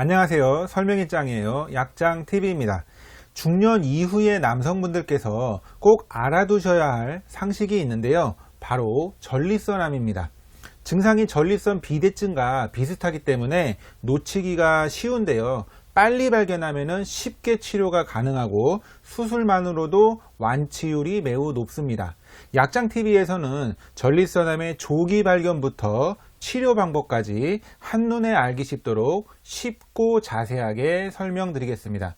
안녕하세요. 설명의 짱이에요. 약장TV입니다. 중년 이후의 남성분들께서 꼭 알아두셔야 할 상식이 있는데요. 바로 전립선암입니다. 증상이 전립선 비대증과 비슷하기 때문에 놓치기가 쉬운데요. 빨리 발견하면 쉽게 치료가 가능하고 수술만으로도 완치율이 매우 높습니다. 약장TV에서는 전립선암의 조기 발견부터 치료 방법까지 한눈에 알기 쉽도록 쉽고 자세하게 설명드리겠습니다.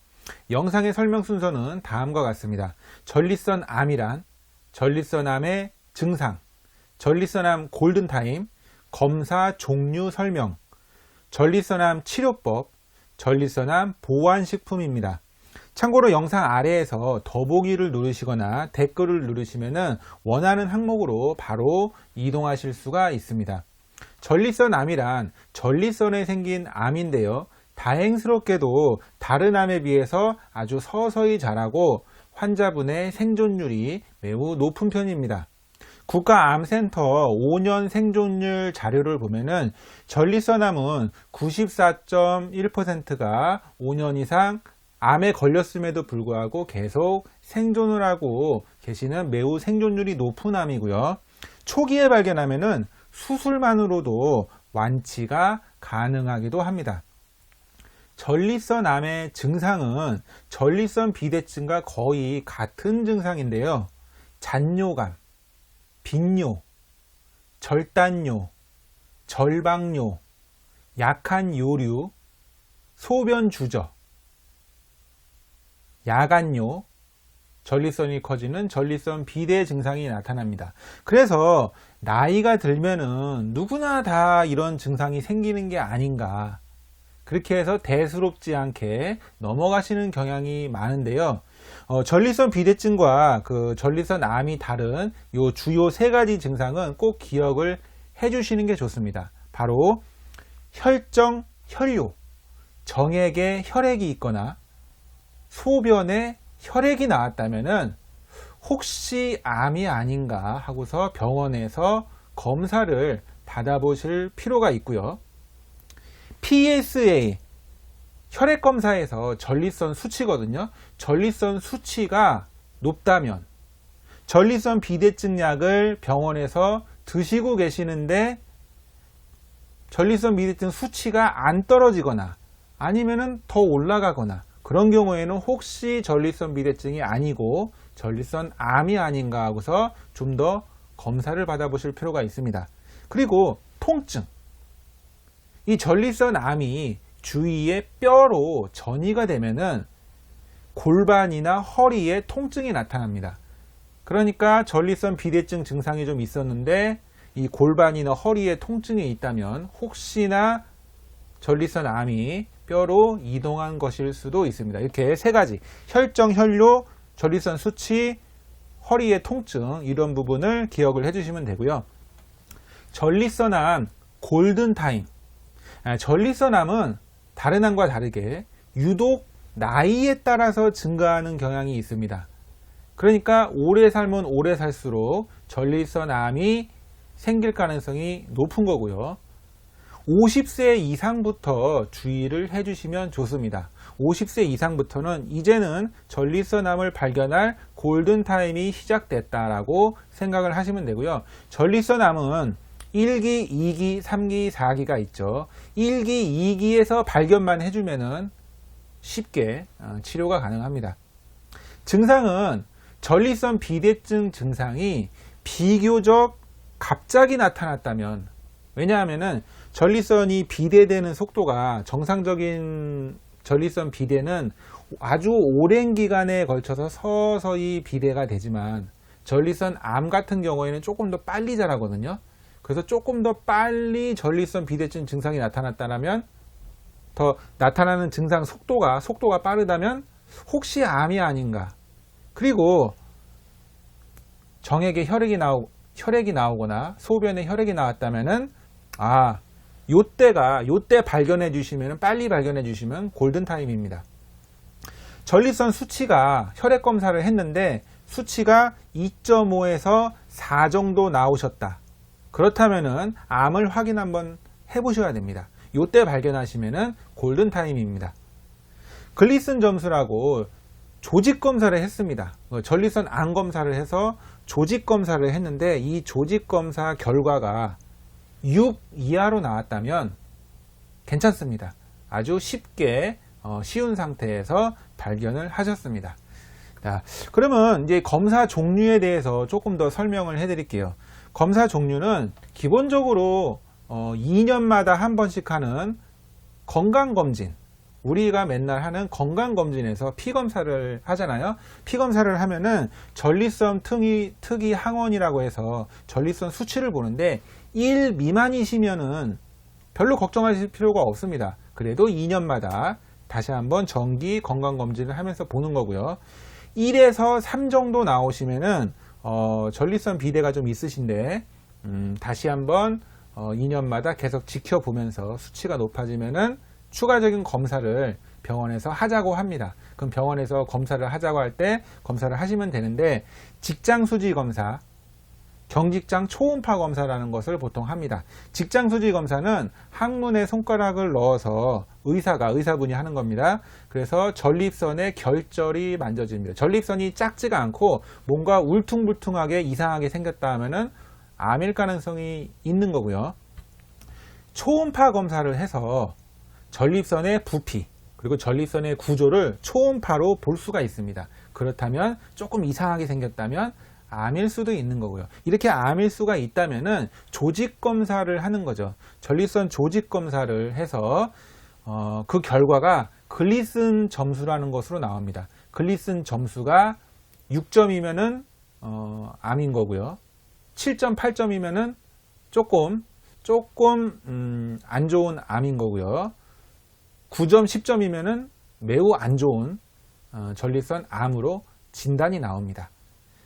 영상의 설명 순서는 다음과 같습니다. 전립선 암이란 전립선 암의 증상, 전립선 암 골든타임, 검사 종류 설명, 전립선 암 치료법, 전립선 암 보완식품입니다. 참고로 영상 아래에서 더보기를 누르시거나 댓글을 누르시면 원하는 항목으로 바로 이동하실 수가 있습니다. 전립선 암이란 전립선에 생긴 암인데요. 다행스럽게도 다른 암에 비해서 아주 서서히 자라고 환자분의 생존율이 매우 높은 편입니다. 국가암센터 5년 생존율 자료를 보면은 전립선암은 94.1%가 5년 이상 암에 걸렸음에도 불구하고 계속 생존을 하고 계시는 매우 생존율이 높은 암이고요. 초기에 발견하면은 수술만으로도 완치가 가능하기도 합니다. 전립선 암의 증상은 전립선 비대증과 거의 같은 증상인데요. 잔뇨감, 빈뇨, 절단뇨, 절박뇨, 약한 요류, 소변 주저, 야간뇨, 전립선이 커지는 전립선 비대 증상이 나타납니다. 그래서 나이가 들면은 누구나 다 이런 증상이 생기는 게 아닌가. 그렇게 해서 대수롭지 않게 넘어가시는 경향이 많은데요. 어, 전립선 비대증과 그 전립선 암이 다른 요 주요 세 가지 증상은 꼭 기억을 해 주시는 게 좋습니다. 바로 혈정, 혈뇨, 정액에 혈액이 있거나 소변에 혈액이 나왔다면은 혹시 암이 아닌가 하고서 병원에서 검사를 받아보실 필요가 있고요. PSA 혈액 검사에서 전립선 수치거든요. 전립선 수치가 높다면 전립선 비대증 약을 병원에서 드시고 계시는데 전립선 비대증 수치가 안 떨어지거나 아니면은 더 올라가거나 그런 경우에는 혹시 전립선 비대증이 아니고 전립선 암이 아닌가 하고서 좀 더 검사를 받아보실 필요가 있습니다. 그리고 통증. 이 전립선 암이 주위의 뼈로 전이가 되면은 골반이나 허리에 통증이 나타납니다. 그러니까 전립선 비대증 증상이 좀 있었는데 이 골반이나 허리에 통증이 있다면 혹시나 전립선 암이 뼈로 이동한 것일 수도 있습니다. 이렇게 세 가지 혈정, 혈뇨, 전립선 수치, 허리의 통증 이런 부분을 기억을 해주시면 되고요. 전립선암 골든타임 아, 전립선암은 다른 암과 다르게 유독 나이에 따라서 증가하는 경향이 있습니다. 그러니까 오래 살면 오래 살수록 전립선암이 생길 가능성이 높은 거고요. 50세 이상부터 주의를 해주시면 좋습니다. 50세 이상부터는 이제는 전립선암을 발견할 골든타임이 시작됐다라고 생각을 하시면 되고요. 전립선암은 1기, 2기, 3기, 4기가 있죠. 1기, 2기에서 발견만 해주면은 쉽게 어, 치료가 가능합니다. 증상은 전립선 비대증 증상이 비교적 갑자기 나타났다면 왜냐하면은 전립선이 비대되는 속도가 정상적인 전립선 비대는 아주 오랜 기간에 걸쳐서 서서히 비대가 되지만 전립선 암 같은 경우에는 조금 더 빨리 자라거든요. 그래서 조금 더 빨리 전립선 비대증 증상이 나타났다면 더 나타나는 증상 속도가 속도가 빠르다면 혹시 암이 아닌가. 그리고 정액에 혈액이 나오 혈액이 나오거나 소변에 혈액이 나왔다면은 아 요때가 요때 발견해 주시면 빨리 발견해 주시면 골든 타임입니다. 전립선 수치가 혈액 검사를 했는데 수치가 2.5에서 4 정도 나오셨다. 그렇다면은 암을 확인 한번 해 보셔야 됩니다. 요때 발견하시면은 골든 타임입니다. 글리슨 점수라고 조직 검사를 했습니다. 어, 전리선 암 검사를 해서 조직 검사를 했는데 이 조직 검사 결과가 6 이하로 나왔다면 괜찮습니다. 아주 쉽게 어, 쉬운 상태에서 발견을 하셨습니다. 자, 그러면 이제 검사 종류에 대해서 조금 더 설명을 해드릴게요. 검사 종류는 기본적으로 어, 2년마다 한 번씩 하는 건강검진, 우리가 맨날 하는 건강검진에서 피검사를 하잖아요. 피검사를 하면은 전립선 특이, 특이 항원이라고 해서 전립선 수치를 보는데 1 미만이시면은 별로 걱정하실 필요가 없습니다. 그래도 2년마다 다시 한번 정기 건강검진을 하면서 보는 거고요. 1에서 3 정도 나오시면은 어, 전립선 비대가 좀 있으신데 음, 다시 한번 어, 2년마다 계속 지켜보면서 수치가 높아지면은 추가적인 검사를 병원에서 하자고 합니다. 그럼 병원에서 검사를 하자고 할 때 검사를 하시면 되는데 직장 수지 검사, 경직장 초음파 검사라는 것을 보통 합니다. 직장 수지 검사는 항문에 손가락을 넣어서 의사가 의사분이 하는 겁니다. 그래서 전립선의 결절이 만져집니다. 전립선이 작지가 않고 뭔가 울퉁불퉁하게 이상하게 생겼다 하면은 암일 가능성이 있는 거고요. 초음파 검사를 해서 전립선의 부피 그리고 전립선의 구조를 초음파로 볼 수가 있습니다. 그렇다면 조금 이상하게 생겼다면 암일 수도 있는 거고요. 이렇게 암일 수가 있다면은 조직 검사를 하는 거죠. 전립선 조직 검사를 해서 어, 그 결과가 글리슨 점수라는 것으로 나옵니다. 글리슨 점수가 6점이면은 어, 암인 거고요. 7점, 8점이면은 조금 조금 음, 안 좋은 암인 거고요. 9점, 10점이면은 매우 안 좋은 어, 전립선 암으로 진단이 나옵니다.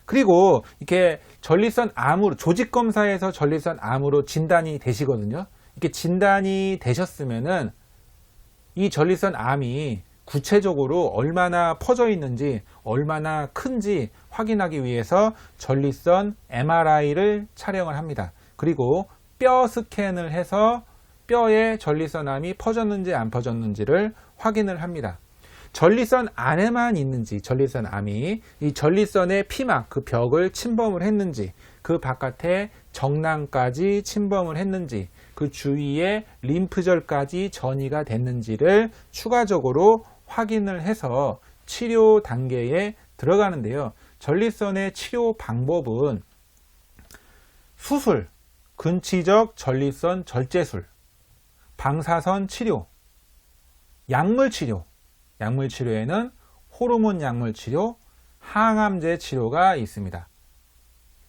그리고 이렇게 전립선 암으로 조직 검사에서 전립선 암으로 진단이 되시거든요. 이렇게 진단이 되셨으면은 이 전립선 암이 구체적으로 얼마나 퍼져 있는지 얼마나 큰지 확인하기 위해서 전립선 MRI를 촬영을 합니다. 그리고 뼈 스캔을 해서 뼈에 전립선암이 퍼졌는지 안 퍼졌는지를 확인을 합니다. 전립선 안에만 있는지 전립선 암이 이 전립선의 피막 그 벽을 침범을 했는지 그 바깥에 정낭까지 침범을 했는지 그 주위에 림프절까지 전이가 됐는지를 추가적으로 확인을 해서 치료 단계에 들어가는데요. 전립선의 치료 방법은 수술, 근치적 전립선 절제술, 방사선 치료, 약물 치료, 약물 치료에는 호르몬 약물 치료, 항암제 치료가 있습니다.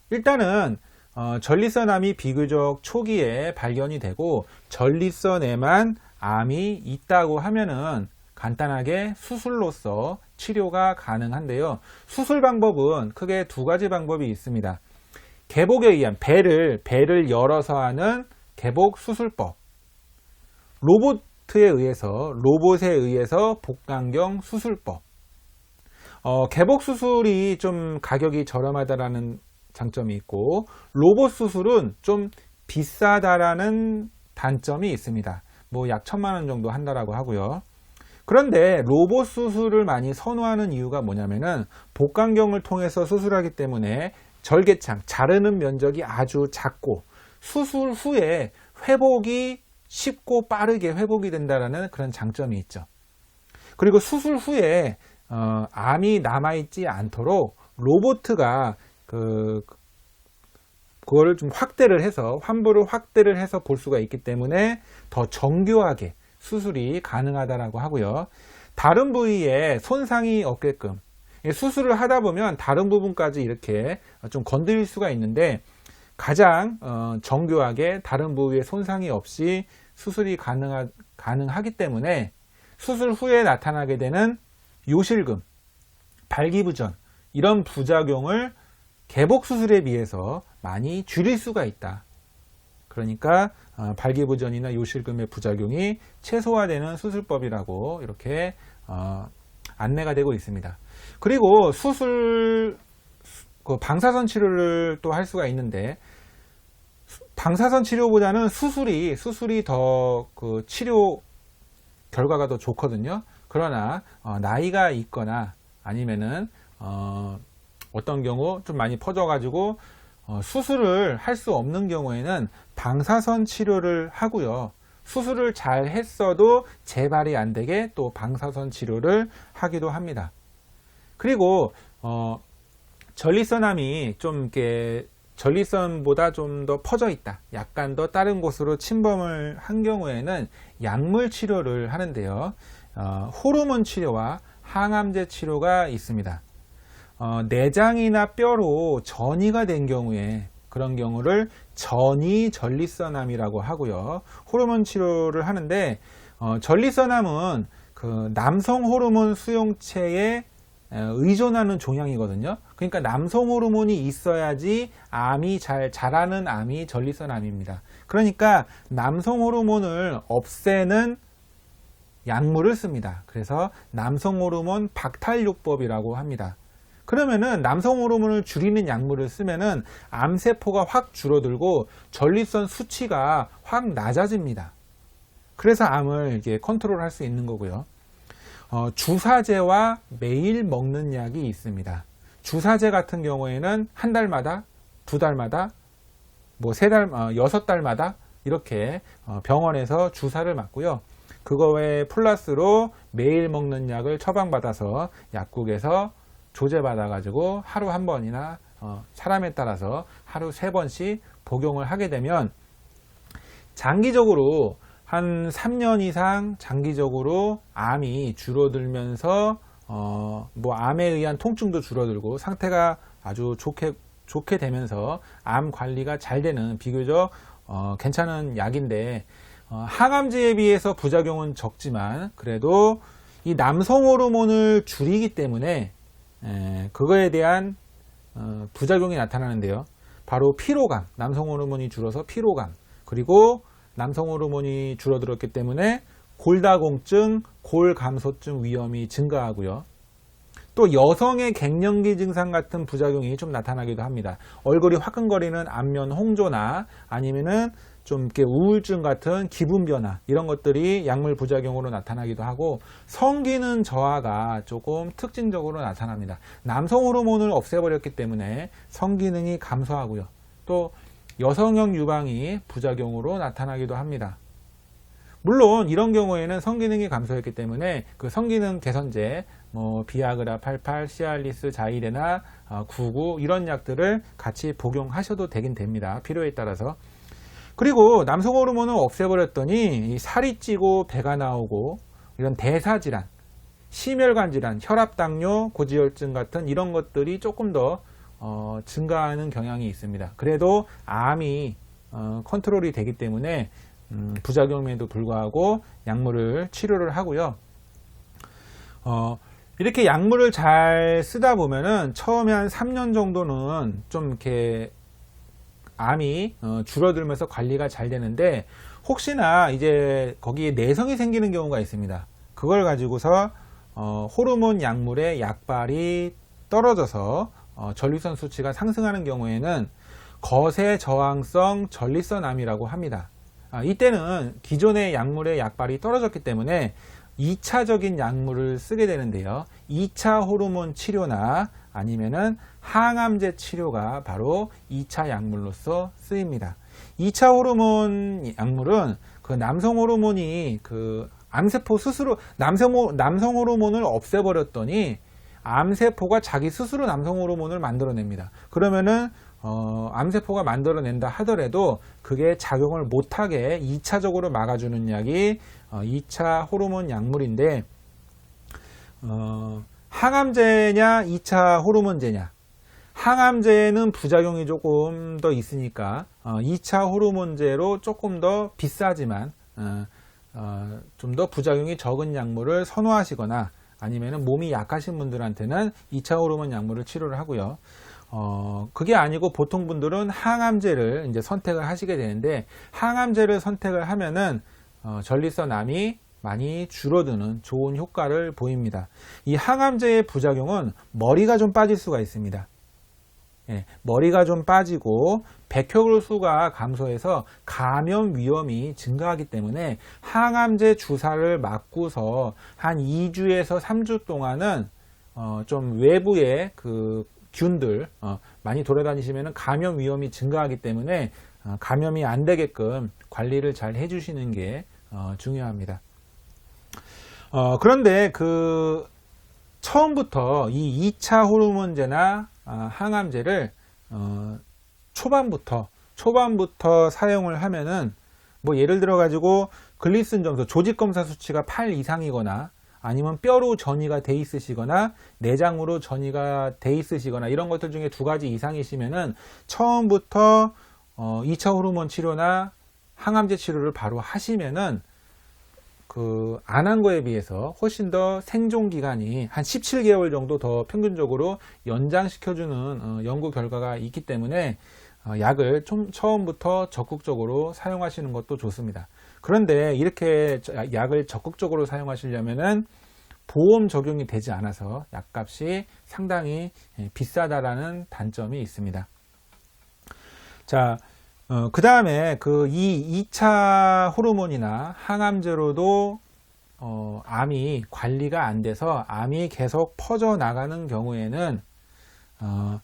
일단은 어, 전립선암이 비교적 초기에 발견이 되고 전립선에만 암이 있다고 하면은 간단하게 수술로서 치료가 가능한데요. 수술 방법은 크게 두 가지 방법이 있습니다. 개복에 의한 배를 배를 열어서 하는 개복 수술법. 로봇에 의해서 로봇에 의해서 복강경 수술법. 어, 개복 수술이 좀 가격이 저렴하다라는 장점이 있고 로봇 수술은 좀 비싸다라는 단점이 있습니다. 뭐 약 천만 원 정도 한다라고 하고요. 그런데 로봇 수술을 많이 선호하는 이유가 뭐냐면은 복강경을 통해서 수술하기 때문에 절개창, 자르는 면적이 아주 작고 수술 후에 회복이 쉽고 빠르게 회복이 된다는 그런 장점이 있죠. 그리고 수술 후에 어, 암이 남아있지 않도록 로보트가 그 그거를 좀 확대를 해서 환부를 확대를 해서 볼 수가 있기 때문에 더 정교하게 수술이 가능하다라고 하고요. 다른 부위에 손상이 없게끔 수술을 하다 보면 다른 부분까지 이렇게 좀 건드릴 수가 있는데 가장 어, 정교하게 다른 부위에 손상이 없이 수술이 가능하, 가능하기 때문에 수술 후에 나타나게 되는 요실금, 발기부전 이런 부작용을 개복 수술에 비해서 많이 줄일 수가 있다. 그러니까 어, 발기부전이나 요실금의 부작용이 최소화되는 수술법이라고 이렇게 어, 안내가 되고 있습니다. 그리고 수술 그 방사선 치료를 또 할 수가 있는데 방사선 치료보다는 수술이 수술이 더 그 치료 결과가 더 좋거든요. 그러나 어, 나이가 있거나 아니면은 어, 어떤 경우 좀 많이 퍼져가지고 어, 수술을 할 수 없는 경우에는 방사선 치료를 하고요. 수술을 잘 했어도 재발이 안 되게 또 방사선 치료를 하기도 합니다. 그리고 어, 전리선암이 좀 이렇게 전리선보다 좀 더 퍼져 있다. 약간 더 다른 곳으로 침범을 한 경우에는 약물 치료를 하는데요. 어, 호르몬 치료와 항암제 치료가 있습니다. 어, 내장이나 뼈로 전이가 된 경우에 그런 경우를 전이 전리선암이라고 하고요. 호르몬 치료를 하는데 어, 전리선암은 그 남성 호르몬 수용체에 에, 의존하는 종양이거든요. 그러니까 남성 호르몬이 있어야지 암이 잘 자라는 암이 전리선암입니다. 그러니까 남성 호르몬을 없애는 약물을 씁니다. 그래서 남성 호르몬 박탈요법이라고 합니다. 그러면은 남성 호르몬을 줄이는 약물을 쓰면은 암세포가 확 줄어들고 전립선 수치가 확 낮아집니다. 그래서 암을 이게 컨트롤 할 수 있는 거고요. 어, 주사제와 매일 먹는 약이 있습니다. 주사제 같은 경우에는 한 달마다, 두 달마다, 뭐 세 달, 어, 여섯 달마다 이렇게 어, 병원에서 주사를 맞고요. 그거 외에 플러스로 매일 먹는 약을 처방받아서 약국에서 조제받아가지고 하루 한 번이나 어, 사람에 따라서 하루 세 번씩 복용을 하게 되면 장기적으로 한 3년 이상 장기적으로 암이 줄어들면서 어, 뭐 암에 의한 통증도 줄어들고 상태가 아주 좋게 좋게 되면서 암 관리가 잘 되는 비교적 어, 괜찮은 약인데 어, 항암제에 비해서 부작용은 적지만 그래도 이 남성 호르몬을 줄이기 때문에 에, 그거에 대한 어, 부작용이 나타나는데요. 바로 피로감, 남성 호르몬이 줄어서 피로감, 그리고 남성 호르몬이 줄어들었기 때문에 골다공증, 골감소증 위험이 증가하고요. 또 여성의 갱년기 증상 같은 부작용이 좀 나타나기도 합니다. 얼굴이 화끈거리는 안면 홍조나 아니면은 좀 이렇게 우울증 같은 기분 변화 이런 것들이 약물 부작용으로 나타나기도 하고 성기능 저하가 조금 특징적으로 나타납니다. 남성 호르몬을 없애버렸기 때문에 성기능이 감소하고요. 또 여성형 유방이 부작용으로 나타나기도 합니다. 물론 이런 경우에는 성기능이 감소했기 때문에 그 성기능 개선제 뭐 비아그라 88, 시알리스, 자이레나 99 이런 약들을 같이 복용하셔도 되긴 됩니다. 필요에 따라서. 그리고 남성 호르몬을 없애버렸더니 살이 찌고 배가 나오고 이런 대사 질환, 심혈관 질환, 혈압 당뇨, 고지혈증 같은 이런 것들이 조금 더 어, 증가하는 경향이 있습니다. 그래도 암이 어, 컨트롤이 되기 때문에 음, 부작용에도 불구하고 약물을 치료를 하고요. 어, 이렇게 약물을 잘 쓰다 보면은 처음에 한 3년 정도는 좀 이렇게 암이 어, 줄어들면서 관리가 잘 되는데 혹시나 이제 거기에 내성이 생기는 경우가 있습니다. 그걸 가지고서 어, 호르몬 약물의 약발이 떨어져서 어, 전립선 수치가 상승하는 경우에는 거세 저항성 전립선 암이라고 합니다. 아, 이때는 기존의 약물의 약발이 떨어졌기 때문에 2차적인 약물을 쓰게 되는데요. 2차 호르몬 치료나 아니면은 항암제 치료가 바로 2차 약물로서 쓰입니다. 2차 호르몬 약물은 그 남성 호르몬이 그 암세포 스스로 남성, 남성 호르몬을 없애버렸더니 암세포가 자기 스스로 남성 호르몬을 만들어냅니다. 그러면은 어, 암세포가 만들어낸다 하더라도 그게 작용을 못하게 2차적으로 막아주는 약이 어, 2차 호르몬 약물인데 어, 항암제냐 2차 호르몬제냐 항암제는 부작용이 조금 더 있으니까 어, 2차 호르몬제로 조금 더 비싸지만 어, 어, 좀 더 부작용이 적은 약물을 선호하시거나 아니면 몸이 약하신 분들한테는 2차 호르몬 약물을 치료를 하고요. 어, 그게 아니고 보통 분들은 항암제를 이제 선택을 하시게 되는데 항암제를 선택을 하면은 어, 전립선암이 많이 줄어드는 좋은 효과를 보입니다. 이 항암제의 부작용은 머리가 좀 빠질 수가 있습니다. 예, 머리가 좀 빠지고 백혈구 수가 감소해서 감염 위험이 증가하기 때문에 항암제 주사를 맞고서 한 2주에서 3주 동안은 어, 좀 외부의 그 균들 어, 많이 돌아다니시면 감염 위험이 증가하기 때문에 어, 감염이 안 되게끔 관리를 잘 해주시는 게 어, 중요합니다. 어, 그런데 그 처음부터 이 2차 호르몬제나 아, 항암제를 어, 초반부터 초반부터 사용을 하면은 뭐 예를 들어 가지고 글리슨 점수 조직 검사 수치가 8 이상이거나 아니면 뼈로 전이가 돼 있으시거나 내장으로 전이가 돼 있으시거나 이런 것들 중에 두 가지 이상이시면은 처음부터 어, 2차 호르몬 치료나 항암제 치료를 바로 하시면은 그 안 한 거에 비해서 훨씬 더 생존 기간이 한 17개월 정도 더 평균적으로 연장시켜주는 어, 연구 결과가 있기 때문에 어, 약을 좀 처음부터 적극적으로 사용하시는 것도 좋습니다. 그런데 이렇게 저- 약을 적극적으로 사용하시려면은 보험 적용이 되지 않아서 약값이 상당히 예, 비싸다라는 단점이 있습니다. 자, 그 다음에 그 이 2차 호르몬이나 항암제로도 어, 암이 관리가 안 돼서 암이 계속 퍼져 나가는 경우에는 어,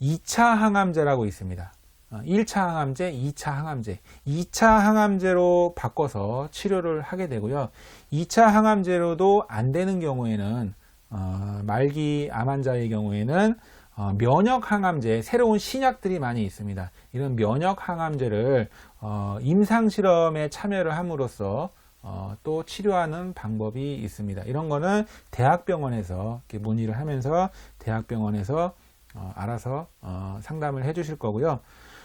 2차 항암제라고 있습니다. 어, 1차 항암제, 2차 항암제. 2차 항암제로 바꿔서 치료를 하게 되고요. 2차 항암제로도 안 되는 경우에는 어, 말기 암 환자의 경우에는 어, 면역 항암제 새로운 신약들이 많이 있습니다. 이런 면역 항암제를 어, 임상 실험에 참여를 함으로써 어, 또 치료하는 방법이 있습니다. 이런 거는 대학병원에서 이렇게 문의를 하면서 대학병원에서 어, 알아서 어, 상담을 해주실 거고요.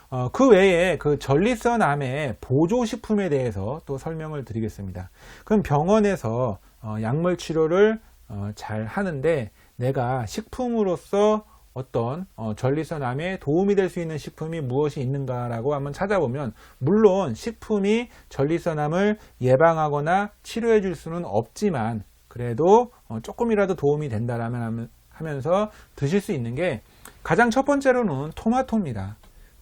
어, 그 외에 그 전립선 암의 보조 식품에 대해서 또 설명을 드리겠습니다. 그럼 병원에서 어, 약물 치료를 어, 잘 하는데 내가 식품으로서 어떤 어, 전립선 암에 도움이 될 수 있는 식품이 무엇이 있는가라고 한번 찾아보면 물론 식품이 전립선 암을 예방하거나 치료해 줄 수는 없지만 그래도 어, 조금이라도 도움이 된다라면 하면- 하면서 드실 수 있는 게 가장 첫 번째로는 토마토입니다.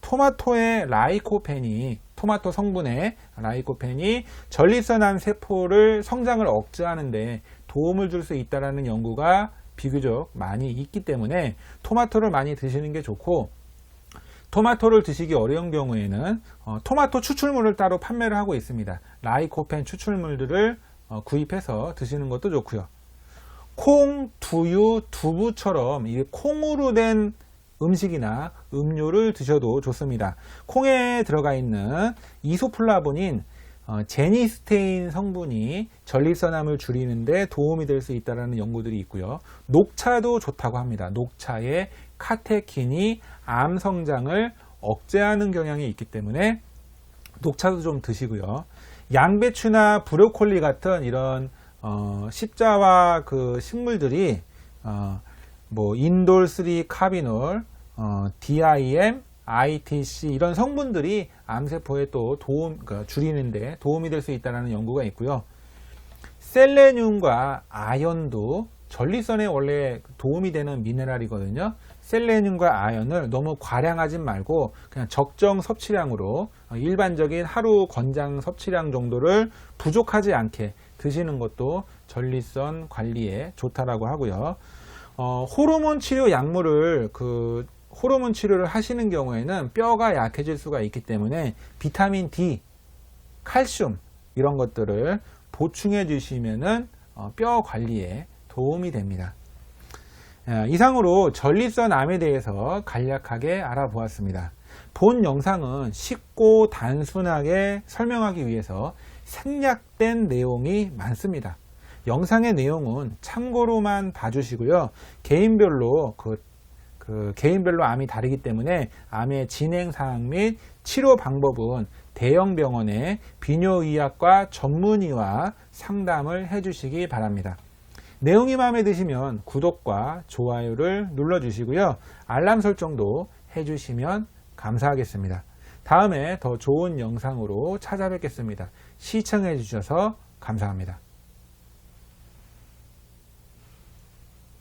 토마토의 라이코펜이 토마토 성분의 라이코펜이 전립선암 세포를 성장을 억제하는데 도움을 줄 수 있다라는 연구가 비교적 많이 있기 때문에 토마토를 많이 드시는 게 좋고 토마토를 드시기 어려운 경우에는 어, 토마토 추출물을 따로 판매를 하고 있습니다. 라이코펜 추출물들을 어, 구입해서 드시는 것도 좋고요. 콩, 두유, 두부처럼 이 콩으로 된 음식이나 음료를 드셔도 좋습니다. 콩에 들어가 있는 이소플라본인 어, 제니스테인 성분이 전립선암을 줄이는데 도움이 될 수 있다는 연구들이 있고요. 녹차도 좋다고 합니다. 녹차에 카테킨이 암 성장을 억제하는 경향이 있기 때문에 녹차도 좀 드시고요. 양배추나 브로콜리 같은 이런 어, 십자화 그 식물들이 어, 뭐 인돌 3 카비놀, 어, DIM, ITC 이런 성분들이 암세포에 또 도움 그러니까 줄이는데 도움이 될 수 있다는 연구가 있고요. 셀레늄과 아연도 전립선에 원래 도움이 되는 미네랄이거든요. 셀레늄과 아연을 너무 과량하진 말고 그냥 적정 섭취량으로 어, 일반적인 하루 권장 섭취량 정도를 부족하지 않게 드시는 것도 전립선 관리에 좋다라고 하고요. 어, 호르몬 치료 약물을 그 호르몬 치료를 하시는 경우에는 뼈가 약해질 수가 있기 때문에 비타민 D, 칼슘 이런 것들을 보충해 주시면은 어, 뼈 관리에 도움이 됩니다. 예, 이상으로 전립선 암에 대해서 간략하게 알아보았습니다. 본 영상은 쉽고 단순하게 설명하기 위해서 생략된 내용이 많습니다. 영상의 내용은 참고로만 봐주시고요. 개인별로 그, 그 개인별로 암이 다르기 때문에 암의 진행 사항 및 치료 방법은 대형 병원의 비뇨의학과 전문의와 상담을 해주시기 바랍니다. 내용이 마음에 드시면 구독과 좋아요를 눌러주시고요. 알람 설정도 해주시면 감사하겠습니다. 다음에 더 좋은 영상으로 찾아뵙겠습니다. 시청해 주셔서 감사합니다.